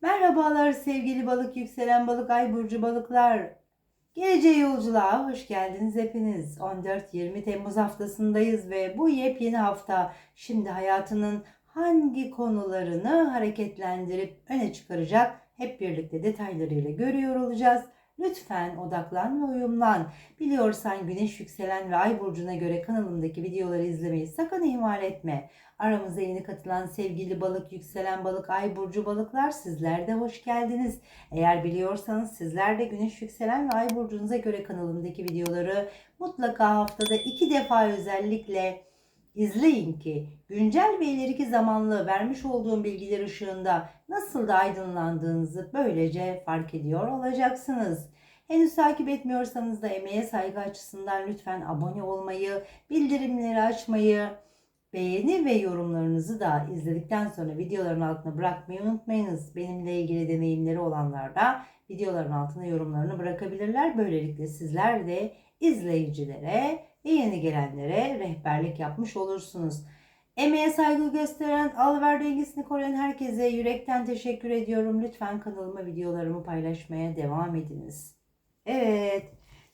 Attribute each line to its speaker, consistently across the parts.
Speaker 1: Merhabalar sevgili balık, yükselen balık, ay burcu balıklar. Geleceğe yolculuğa hoş geldiniz hepiniz. 14-20 Temmuz haftasındayız ve bu yepyeni hafta şimdi hayatının hangi konularını hareketlendirip öne çıkaracak hep birlikte detaylarıyla görüyor olacağız. Lütfen odaklan ve uyumlan. Biliyorsan güneş yükselen ve ay burcuna göre kanalımdaki videoları izlemeyi sakın ihmal etme. Aramıza yeni katılan sevgili balık, yükselen balık, ay burcu balıklar sizler de hoş geldiniz. Eğer biliyorsanız sizler de güneş yükselen ve ay burcunuza göre kanalımdaki videoları mutlaka haftada iki defa özellikle izleyin ki güncel ve ileriki zamanlı vermiş olduğum bilgiler ışığında nasıl da aydınlandığınızı böylece fark ediyor olacaksınız. Henüz takip etmiyorsanız da emeğe saygı açısından lütfen abone olmayı, bildirimleri açmayı, beğeni ve yorumlarınızı da izledikten sonra videoların altına bırakmayı unutmayınız. Benimle ilgili deneyimleri olanlar da videoların altına yorumlarını bırakabilirler. Böylelikle sizler de izleyicilere yeni gelenlere rehberlik yapmış olursunuz. Emeğe saygı gösteren, al-ver dengesini koruyan herkese yürekten teşekkür ediyorum. Lütfen kanalıma videolarımı paylaşmaya devam ediniz. Evet,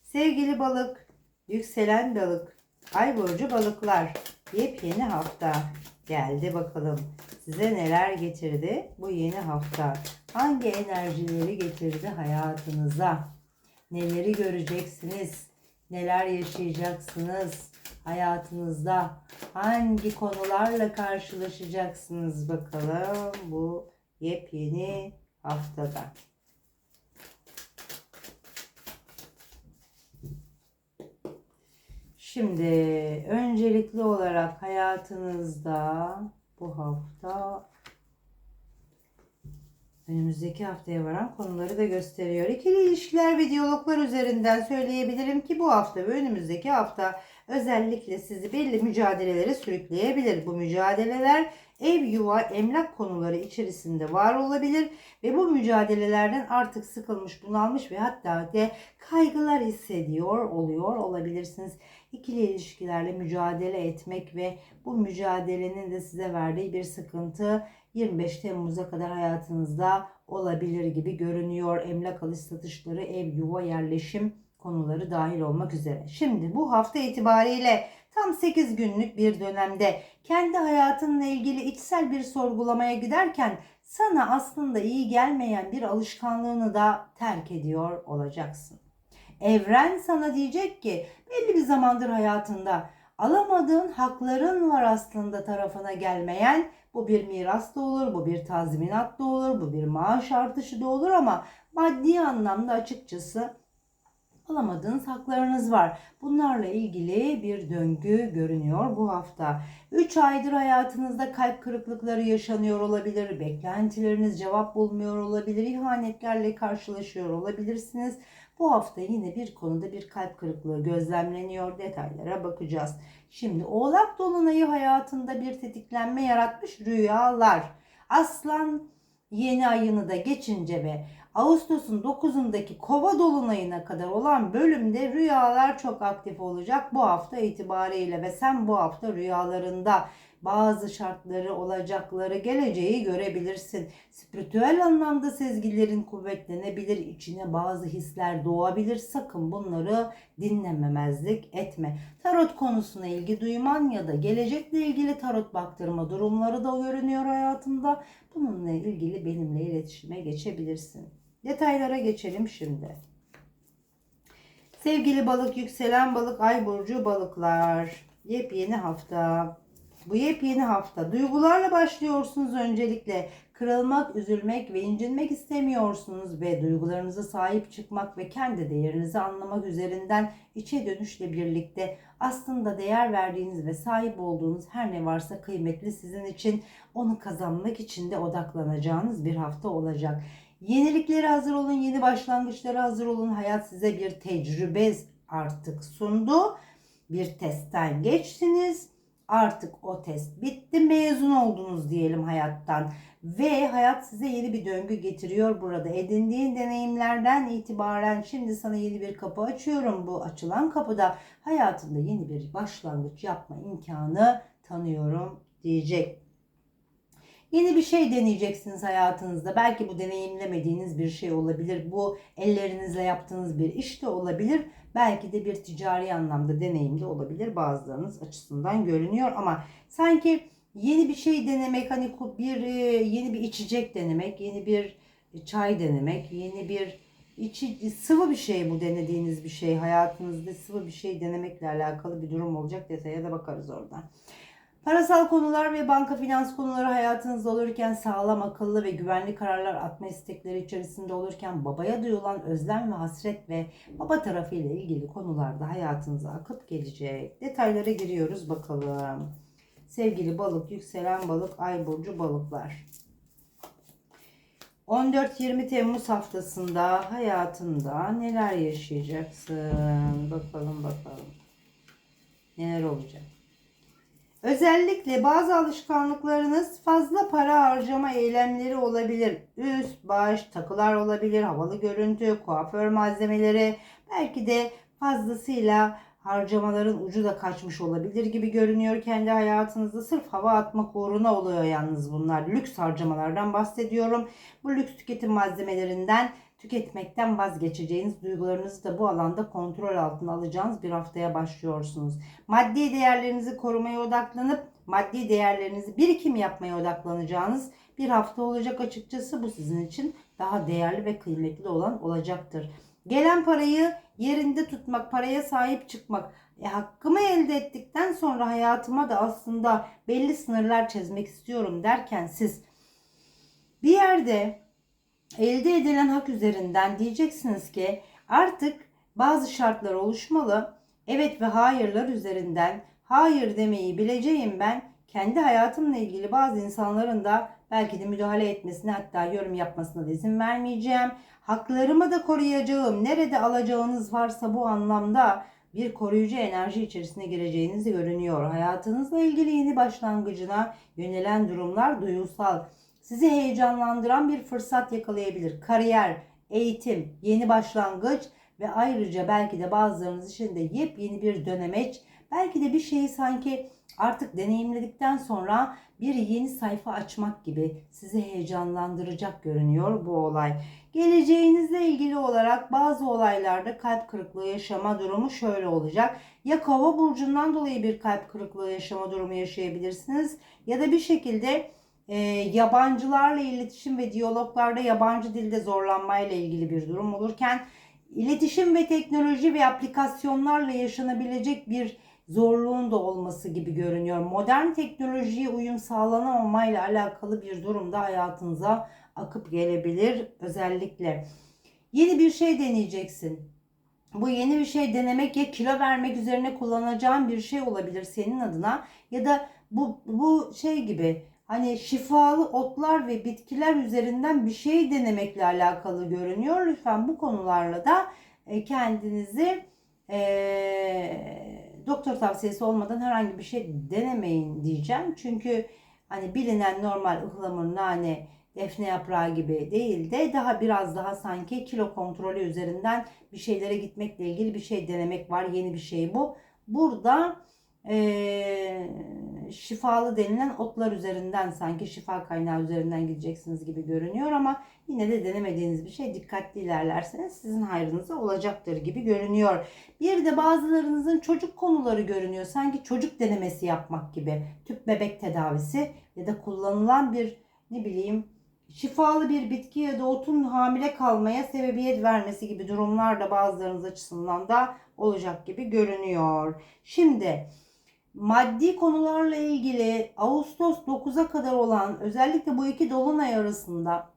Speaker 1: sevgili balık, yükselen balık, ay burcu balıklar, yepyeni hafta geldi bakalım. Size neler getirdi bu yeni hafta? Hangi enerjileri getirdi hayatınıza? Neleri göreceksiniz? Neler yaşayacaksınız hayatınızda? Hangi konularla karşılaşacaksınız bakalım bu yepyeni haftada? Şimdi öncelikli olarak hayatınızda bu hafta önümüzdeki haftaya varan konuları da gösteriyor. İkili ilişkiler ve diyaloglar üzerinden söyleyebilirim ki bu hafta ve önümüzdeki hafta özellikle sizi belli mücadelelere sürükleyebilir. Bu mücadeleler ev, yuva, emlak konuları içerisinde var olabilir ve bu mücadelelerden artık sıkılmış, bunalmış ve hatta de kaygılar hissediyor oluyor olabilirsiniz. İkili ilişkilerle mücadele etmek ve bu mücadelenin de size verdiği bir sıkıntı 25 Temmuz'a kadar hayatınızda olabilir gibi görünüyor. Emlak alış satışları, ev, yuva, yerleşim konuları dahil olmak üzere. Şimdi bu hafta itibariyle tam 8 günlük bir dönemde kendi hayatınla ilgili içsel bir sorgulamaya giderken sana aslında iyi gelmeyen bir alışkanlığını da terk ediyor olacaksın. Evren sana diyecek ki belli bir zamandır hayatında alamadığın hakların var aslında tarafına gelmeyen. Bu bir miras da olur, bu bir tazminat da olur, bu bir maaş artışı da olur ama maddi anlamda açıkçası alamadığınız haklarınız var. Bunlarla ilgili bir döngü görünüyor bu hafta. 3 aydır hayatınızda kalp kırıklıkları yaşanıyor olabilir. Beklentileriniz cevap bulmuyor olabilir. İhanetlerle karşılaşıyor olabilirsiniz. Bu hafta yine bir konuda bir kalp kırıklığı gözlemleniyor. Detaylara bakacağız. Şimdi Oğlak Dolunay'ı hayatında bir tetiklenme yaratmış rüyalar. Aslan yeni ayını da geçince ve Ağustos'un 9'undaki Kova dolunayına kadar olan bölümde rüyalar çok aktif olacak bu hafta itibariyle ve sen bu hafta rüyalarında bazı şartları, olacakları, geleceği görebilirsin. Spiritüel anlamda sezgilerin kuvvetlenebilir, içine bazı hisler doğabilir. Sakın bunları dinlememezlik etme. Tarot konusuna ilgi duyman ya da gelecekle ilgili tarot baktırma durumları da görünüyor hayatında. Bununla ilgili benimle iletişime geçebilirsin. Detaylara geçelim şimdi. Sevgili balık, yükselen balık, ay burcu balıklar. Yepyeni hafta. Bu yepyeni hafta duygularla başlıyorsunuz öncelikle. Kırılmak, üzülmek ve incinmek istemiyorsunuz ve duygularınıza sahip çıkmak ve kendi değerinizi anlamak üzerinden içe dönüşle birlikte aslında değer verdiğiniz ve sahip olduğunuz her ne varsa kıymetli sizin için onu kazanmak için de odaklanacağınız bir hafta olacak. Yeniliklere hazır olun, yeni başlangıçlara hazır olun. Hayat size bir tecrübe artık sundu. Bir testten geçtiniz Artık o test bitti. Mezun oldunuz diyelim hayattan. Ve hayat size yeni bir döngü getiriyor burada. Edindiğin deneyimlerden itibaren şimdi sana yeni bir kapı açıyorum. Bu açılan kapıda hayatında yeni bir başlangıç yapma imkanı tanıyorum diyecek. Yeni bir şey deneyeceksiniz hayatınızda. Belki bu deneyimlemediğiniz bir şey olabilir. Bu ellerinizle yaptığınız bir iş de olabilir. Belki de bir ticari anlamda deneyim de olabilir bazılarınız açısından görünüyor ama sanki yeni bir şey denemek hani bir e, yeni bir içecek denemek, yeni bir çay denemek, yeni bir içi sıvı bir şey bu denediğiniz bir şey. Hayatınızda sıvı bir şey denemekle alakalı bir durum olacak. Detaya da bakarız oradan. Parasal konular ve banka finans konuları hayatınızda olurken sağlam, akıllı ve güvenli kararlar atma istekleri içerisinde olurken babaya duyulan özlem ve hasret ve baba tarafı ile ilgili konularda hayatınıza akıp gelecek. Detaylara giriyoruz bakalım. Sevgili balık, yükselen balık, ay burcu balıklar. 14-20 Temmuz haftasında hayatında neler yaşayacaksın? Bakalım bakalım. Neler olacak? Özellikle bazı alışkanlıklarınız fazla para harcama eylemleri olabilir. Üst, baş, takılar olabilir, havalı görüntü, kuaför malzemeleri, belki de fazlasıyla harcamaların ucu da kaçmış olabilir gibi görünüyor kendi hayatınızda. Sırf hava atmak uğruna oluyor yalnız bunlar. Lüks harcamalardan bahsediyorum. Bu lüks tüketim malzemelerinden tüketmekten vazgeçeceğiniz duygularınızı da bu alanda kontrol altına alacağınız bir haftaya başlıyorsunuz. Maddi değerlerinizi korumaya odaklanıp maddi değerlerinizi birikim yapmaya odaklanacağınız bir hafta olacak açıkçası. Bu sizin için daha değerli ve kıymetli olan olacaktır. Gelen parayı yerinde tutmak, paraya sahip çıkmak, e, hakkımı elde ettikten sonra hayatıma da aslında belli sınırlar çizmek istiyorum derken siz bir yerde elde edilen hak üzerinden diyeceksiniz ki artık bazı şartlar oluşmalı. Evet ve hayırlar üzerinden hayır demeyi bileceğim ben. Kendi hayatımla ilgili bazı insanların da belki de müdahale etmesine hatta yorum yapmasına da izin vermeyeceğim. Haklarımı da koruyacağım. Nerede alacağınız varsa bu anlamda bir koruyucu enerji içerisine gireceğiniz görünüyor. Hayatınızla ilgili yeni başlangıcına yönelen durumlar duyusal. Sizi heyecanlandıran bir fırsat yakalayabilir. Kariyer, eğitim, yeni başlangıç ve ayrıca belki de bazılarınız için de yepyeni bir dönemeç. Belki de bir şeyi sanki artık deneyimledikten sonra bir yeni sayfa açmak gibi sizi heyecanlandıracak görünüyor bu olay. Geleceğinizle ilgili olarak bazı olaylarda kalp kırıklığı yaşama durumu şöyle olacak. Ya kova burcundan dolayı bir kalp kırıklığı yaşama durumu yaşayabilirsiniz ya da bir şekilde e, yabancılarla iletişim ve diyaloglarda yabancı dilde zorlanmayla ilgili bir durum olurken iletişim ve teknoloji ve aplikasyonlarla yaşanabilecek bir zorluğun da olması gibi görünüyor. Modern teknolojiye uyum sağlanamamayla alakalı bir durumda hayatınıza akıp gelebilir özellikle. Yeni bir şey deneyeceksin. Bu yeni bir şey denemek ya kilo vermek üzerine kullanacağın bir şey olabilir senin adına ya da bu bu şey gibi hani şifalı otlar ve bitkiler üzerinden bir şey denemekle alakalı görünüyor. Lütfen bu konularla da e, kendinizi e, doktor tavsiyesi olmadan herhangi bir şey denemeyin diyeceğim. Çünkü hani bilinen normal ıhlamur, nane, defne yaprağı gibi değil de daha biraz daha sanki kilo kontrolü üzerinden bir şeylere gitmekle ilgili bir şey denemek var. Yeni bir şey bu. Burada e, şifalı denilen otlar üzerinden sanki şifa kaynağı üzerinden gideceksiniz gibi görünüyor ama yine de denemediğiniz bir şey dikkatli ilerlerseniz sizin hayrınıza olacaktır gibi görünüyor. Bir de bazılarınızın çocuk konuları görünüyor. Sanki çocuk denemesi yapmak gibi. Tüp bebek tedavisi ya da kullanılan bir ne bileyim şifalı bir bitki ya da otun hamile kalmaya sebebiyet vermesi gibi durumlar da bazılarınız açısından da olacak gibi görünüyor. Şimdi maddi konularla ilgili Ağustos 9'a kadar olan özellikle bu iki dolunay arasında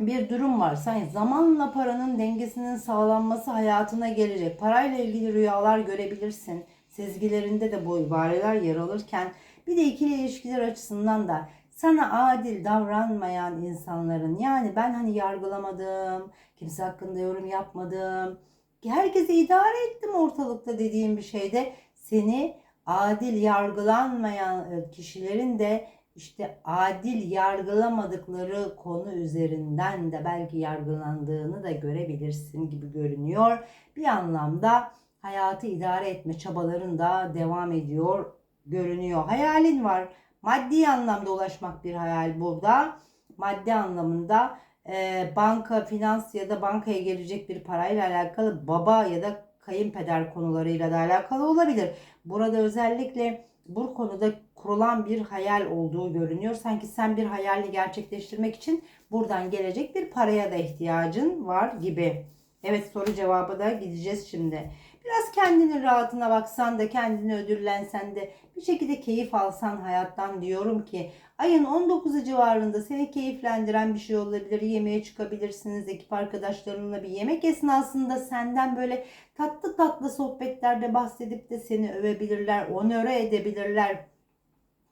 Speaker 1: bir durum varsa yani zamanla paranın dengesinin sağlanması hayatına gelecek. Parayla ilgili rüyalar görebilirsin. Sezgilerinde de bu ibareler yer alırken bir de ikili ilişkiler açısından da sana adil davranmayan insanların yani ben hani yargılamadım, kimse hakkında yorum yapmadım, herkese idare ettim ortalıkta dediğim bir şeyde seni adil yargılanmayan e, kişilerin de işte adil yargılamadıkları konu üzerinden de belki yargılandığını da görebilirsin gibi görünüyor. Bir anlamda hayatı idare etme çabaların da devam ediyor görünüyor. Hayalin var, Maddi anlamda ulaşmak bir hayal burada. Maddi anlamında e, banka, finans ya da bankaya gelecek bir parayla alakalı baba ya da kayınpeder konularıyla da alakalı olabilir. Burada özellikle bu konuda kurulan bir hayal olduğu görünüyor. Sanki sen bir hayali gerçekleştirmek için buradan gelecek bir paraya da ihtiyacın var gibi. Evet soru cevabı da gideceğiz şimdi. Biraz kendinin rahatına baksan da kendini ödüllensen de bir şekilde keyif alsan hayattan diyorum ki ayın 19'u civarında seni keyiflendiren bir şey olabilir. Yemeğe çıkabilirsiniz ekip arkadaşlarınla bir yemek esnasında senden böyle tatlı tatlı sohbetlerde bahsedip de seni övebilirler, onöre edebilirler.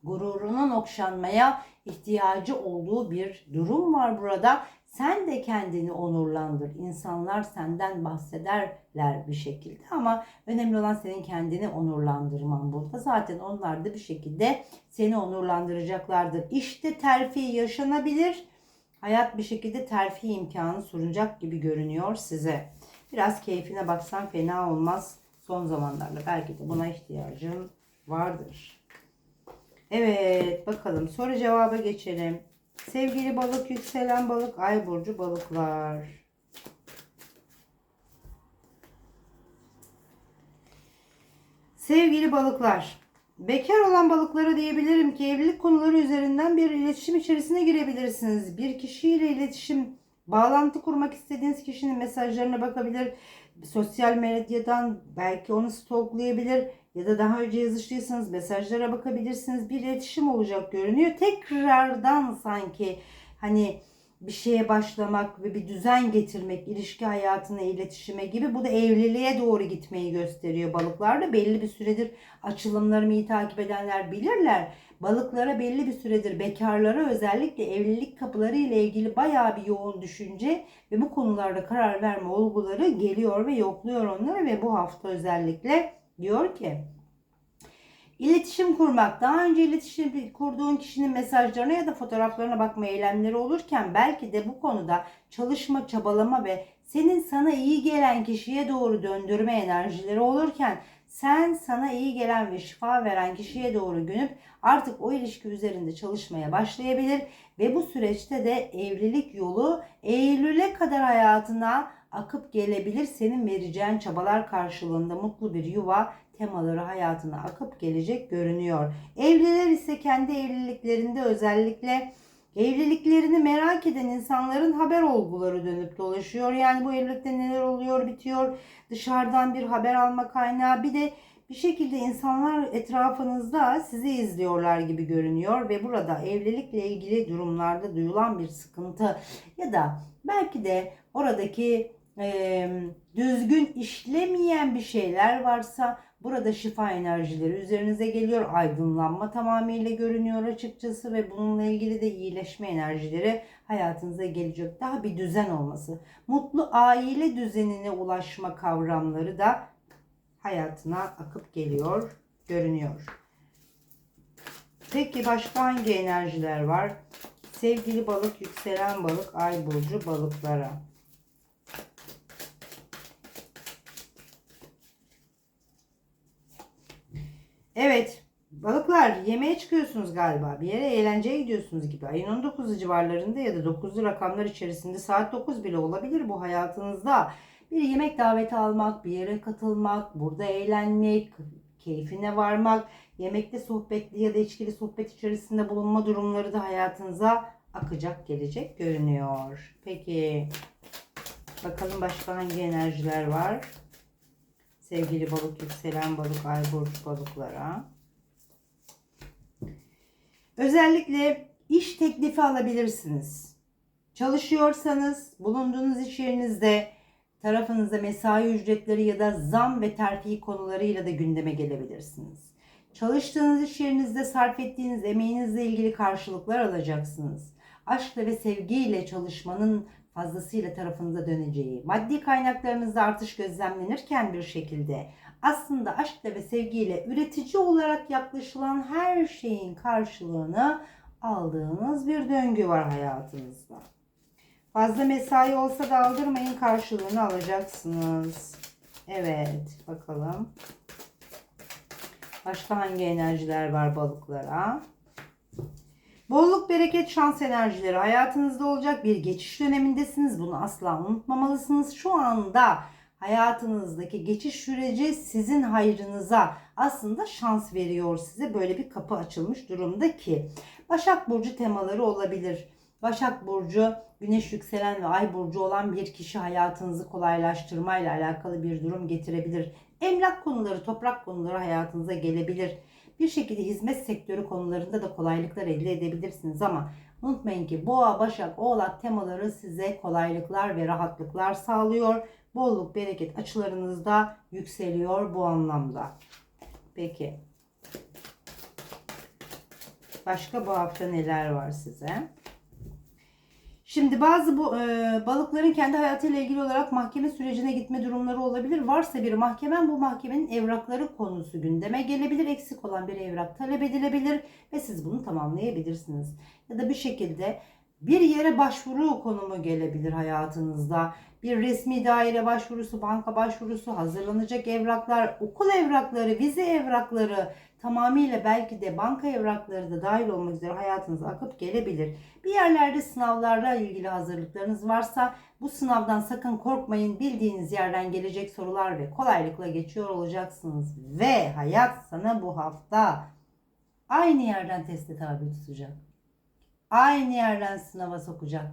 Speaker 1: Gururunun okşanmaya ihtiyacı olduğu bir durum var burada. Sen de kendini onurlandır. İnsanlar senden bahsederler bir şekilde ama önemli olan senin kendini onurlandırman burada. Zaten onlar da bir şekilde seni onurlandıracaklardır. İşte terfi yaşanabilir. Hayat bir şekilde terfi imkanı sunacak gibi görünüyor size. Biraz keyfine baksan fena olmaz son zamanlarda. Belki de buna ihtiyacın vardır. Evet bakalım soru cevaba geçelim. Sevgili balık, yükselen balık, ay burcu balıklar. Sevgili balıklar, bekar olan balıklara diyebilirim ki evlilik konuları üzerinden bir iletişim içerisine girebilirsiniz. Bir kişiyle iletişim, bağlantı kurmak istediğiniz kişinin mesajlarına bakabilir. Sosyal medyadan belki onu stalklayabilir ya da daha önce yazıştıysanız mesajlara bakabilirsiniz. Bir iletişim olacak görünüyor. Tekrardan sanki hani bir şeye başlamak ve bir düzen getirmek, ilişki hayatına, iletişime gibi bu da evliliğe doğru gitmeyi gösteriyor balıklarda. Belli bir süredir açılımlarımı iyi takip edenler bilirler. Balıklara belli bir süredir bekarlara özellikle evlilik kapıları ile ilgili bayağı bir yoğun düşünce ve bu konularda karar verme olguları geliyor ve yokluyor onları ve bu hafta özellikle diyor ki İletişim kurmak, daha önce iletişim kurduğun kişinin mesajlarına ya da fotoğraflarına bakma eylemleri olurken belki de bu konuda çalışma, çabalama ve senin sana iyi gelen kişiye doğru döndürme enerjileri olurken sen sana iyi gelen ve şifa veren kişiye doğru günüp artık o ilişki üzerinde çalışmaya başlayabilir ve bu süreçte de evlilik yolu Eylül'e kadar hayatına akıp gelebilir. Senin vereceğin çabalar karşılığında mutlu bir yuva temaları hayatına akıp gelecek görünüyor. Evliler ise kendi evliliklerinde özellikle evliliklerini merak eden insanların haber olguları dönüp dolaşıyor. Yani bu evlilikte neler oluyor, bitiyor. Dışarıdan bir haber alma kaynağı. Bir de bir şekilde insanlar etrafınızda sizi izliyorlar gibi görünüyor ve burada evlilikle ilgili durumlarda duyulan bir sıkıntı ya da belki de oradaki e, düzgün işlemeyen bir şeyler varsa burada şifa enerjileri üzerinize geliyor. Aydınlanma tamamıyla görünüyor açıkçası ve bununla ilgili de iyileşme enerjileri hayatınıza gelecek. Daha bir düzen olması. Mutlu aile düzenine ulaşma kavramları da hayatına akıp geliyor, görünüyor. Peki başka hangi enerjiler var? Sevgili balık, yükselen balık, ay burcu balıklara. Evet. Balıklar yemeğe çıkıyorsunuz galiba. Bir yere eğlenceye gidiyorsunuz gibi. Ayın 19'u civarlarında ya da 9'lu rakamlar içerisinde saat 9 bile olabilir bu hayatınızda. Bir yemek daveti almak, bir yere katılmak, burada eğlenmek, keyfine varmak, yemekte sohbetli ya da içkili sohbet içerisinde bulunma durumları da hayatınıza akacak gelecek görünüyor. Peki bakalım başka hangi enerjiler var? Sevgili balık, yükselen balık, ay burç balıklara. Özellikle iş teklifi alabilirsiniz. Çalışıyorsanız bulunduğunuz iş yerinizde tarafınıza mesai ücretleri ya da zam ve terfi konularıyla da gündeme gelebilirsiniz. Çalıştığınız iş yerinizde sarf ettiğiniz emeğinizle ilgili karşılıklar alacaksınız. Aşkla ve sevgiyle çalışmanın fazlasıyla tarafınıza döneceği, maddi kaynaklarınızda artış gözlemlenirken bir şekilde aslında aşkla ve sevgiyle üretici olarak yaklaşılan her şeyin karşılığını aldığınız bir döngü var hayatınızda. Fazla mesai olsa da aldırmayın karşılığını alacaksınız. Evet bakalım. Başka hangi enerjiler var balıklara? Bolluk, bereket, şans enerjileri hayatınızda olacak. Bir geçiş dönemindesiniz. Bunu asla unutmamalısınız. Şu anda hayatınızdaki geçiş süreci sizin hayrınıza aslında şans veriyor size. Böyle bir kapı açılmış durumda ki Başak Burcu temaları olabilir. Başak Burcu, Güneş yükselen ve Ay Burcu olan bir kişi hayatınızı kolaylaştırmayla alakalı bir durum getirebilir. Emlak konuları, toprak konuları hayatınıza gelebilir. Bir şekilde hizmet sektörü konularında da kolaylıklar elde edebilirsiniz ama unutmayın ki Boğa, Başak, Oğlak temaları size kolaylıklar ve rahatlıklar sağlıyor. Bolluk, bereket açılarınızda yükseliyor bu anlamda. Peki. Başka bu hafta neler var size? Şimdi bazı bu e, balıkların kendi hayatıyla ilgili olarak mahkeme sürecine gitme durumları olabilir. Varsa bir mahkemen bu mahkemenin evrakları konusu gündeme gelebilir. Eksik olan bir evrak talep edilebilir ve siz bunu tamamlayabilirsiniz. Ya da bir şekilde bir yere başvuru konumu gelebilir hayatınızda. Bir resmi daire başvurusu, banka başvurusu, hazırlanacak evraklar, okul evrakları, vize evrakları tamamıyla belki de banka evrakları da dahil olmak üzere hayatınıza akıp gelebilir. Bir yerlerde sınavlarla ilgili hazırlıklarınız varsa bu sınavdan sakın korkmayın. Bildiğiniz yerden gelecek sorular ve kolaylıkla geçiyor olacaksınız. Ve hayat sana bu hafta aynı yerden teste tabi tutacak. Aynı yerden sınava sokacak.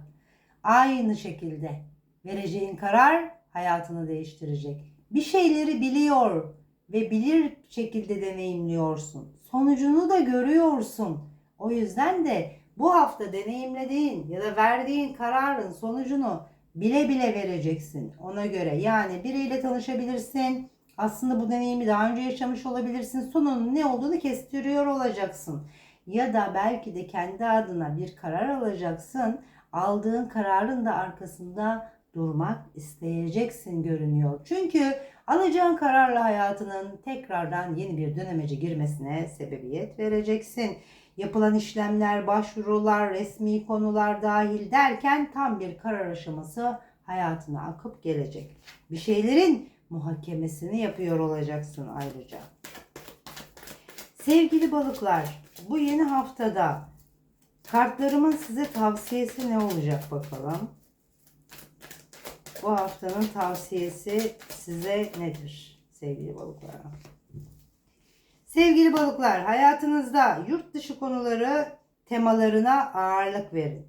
Speaker 1: Aynı şekilde vereceğin karar hayatını değiştirecek. Bir şeyleri biliyor ve bilir şekilde deneyimliyorsun. Sonucunu da görüyorsun. O yüzden de bu hafta deneyimlediğin ya da verdiğin kararın sonucunu bile bile vereceksin ona göre. Yani biriyle tanışabilirsin. Aslında bu deneyimi daha önce yaşamış olabilirsin. Sonunun ne olduğunu kestiriyor olacaksın. Ya da belki de kendi adına bir karar alacaksın. Aldığın kararın da arkasında durmak isteyeceksin görünüyor. Çünkü alacağın kararla hayatının tekrardan yeni bir dönemece girmesine sebebiyet vereceksin. Yapılan işlemler, başvurular, resmi konular dahil derken tam bir karar aşaması hayatına akıp gelecek. Bir şeylerin muhakemesini yapıyor olacaksın ayrıca. Sevgili balıklar, bu yeni haftada kartlarımın size tavsiyesi ne olacak bakalım. Bu haftanın tavsiyesi size nedir sevgili balıklar? Sevgili balıklar, hayatınızda yurt dışı konuları temalarına ağırlık verin.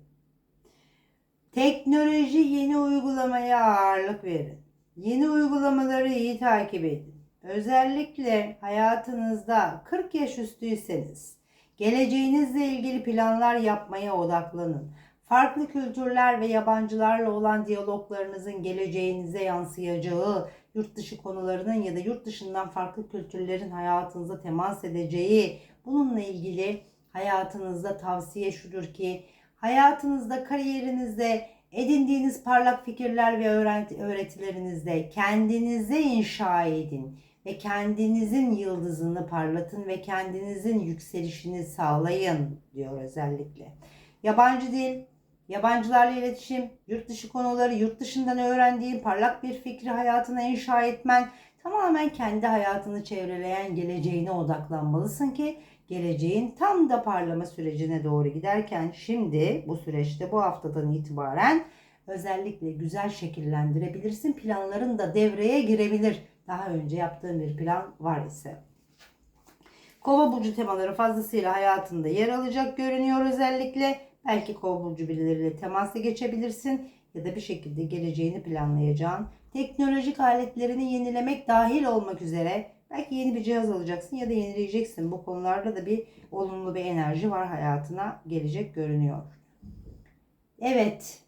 Speaker 1: Teknoloji yeni uygulamaya ağırlık verin. Yeni uygulamaları iyi takip edin. Özellikle hayatınızda 40 yaş üstüyseniz geleceğinizle ilgili planlar yapmaya odaklanın. Farklı kültürler ve yabancılarla olan diyaloglarınızın geleceğinize yansıyacağı, yurt dışı konularının ya da yurt dışından farklı kültürlerin hayatınıza temas edeceği, bununla ilgili hayatınızda tavsiye şudur ki, hayatınızda, kariyerinizde edindiğiniz parlak fikirler ve öğretilerinizde kendinize inşa edin ve kendinizin yıldızını parlatın ve kendinizin yükselişini sağlayın diyor özellikle. Yabancı dil, yabancılarla iletişim, yurt dışı konuları, yurt dışından öğrendiğin parlak bir fikri hayatına inşa etmen, tamamen kendi hayatını çevreleyen geleceğine odaklanmalısın ki geleceğin tam da parlama sürecine doğru giderken şimdi bu süreçte bu haftadan itibaren özellikle güzel şekillendirebilirsin. Planların da devreye girebilir. Daha önce yaptığın bir plan var ise. Kova burcu temaları fazlasıyla hayatında yer alacak görünüyor özellikle. Belki kova birileriyle temasa geçebilirsin ya da bir şekilde geleceğini planlayacağın teknolojik aletlerini yenilemek dahil olmak üzere belki yeni bir cihaz alacaksın ya da yenileyeceksin. Bu konularda da bir olumlu bir enerji var hayatına gelecek görünüyor. Evet.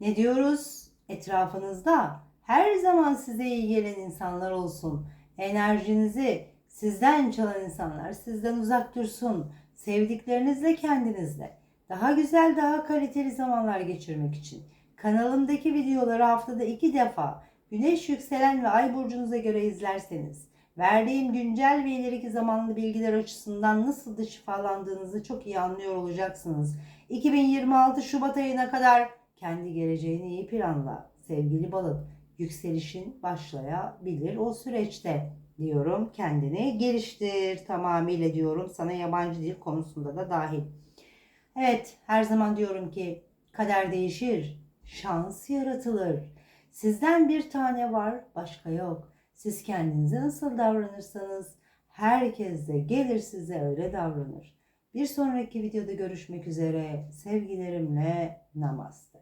Speaker 1: Ne diyoruz? Etrafınızda her zaman size iyi gelen insanlar olsun. Enerjinizi sizden çalan insanlar sizden uzak dursun. Sevdiklerinizle kendinizle daha güzel, daha kaliteli zamanlar geçirmek için kanalımdaki videoları haftada iki defa Güneş yükselen ve ay burcunuza göre izlerseniz verdiğim güncel ve ileriki zamanlı bilgiler açısından nasıl da şifalandığınızı çok iyi anlıyor olacaksınız. 2026 Şubat ayına kadar kendi geleceğini iyi planla sevgili balık. Yükselişin başlayabilir o süreçte diyorum. Kendini geliştir tamamıyla diyorum sana yabancı dil konusunda da dahil. Evet, her zaman diyorum ki kader değişir, şans yaratılır. Sizden bir tane var, başka yok. Siz kendinize nasıl davranırsanız herkes de gelir size öyle davranır. Bir sonraki videoda görüşmek üzere. Sevgilerimle namaste.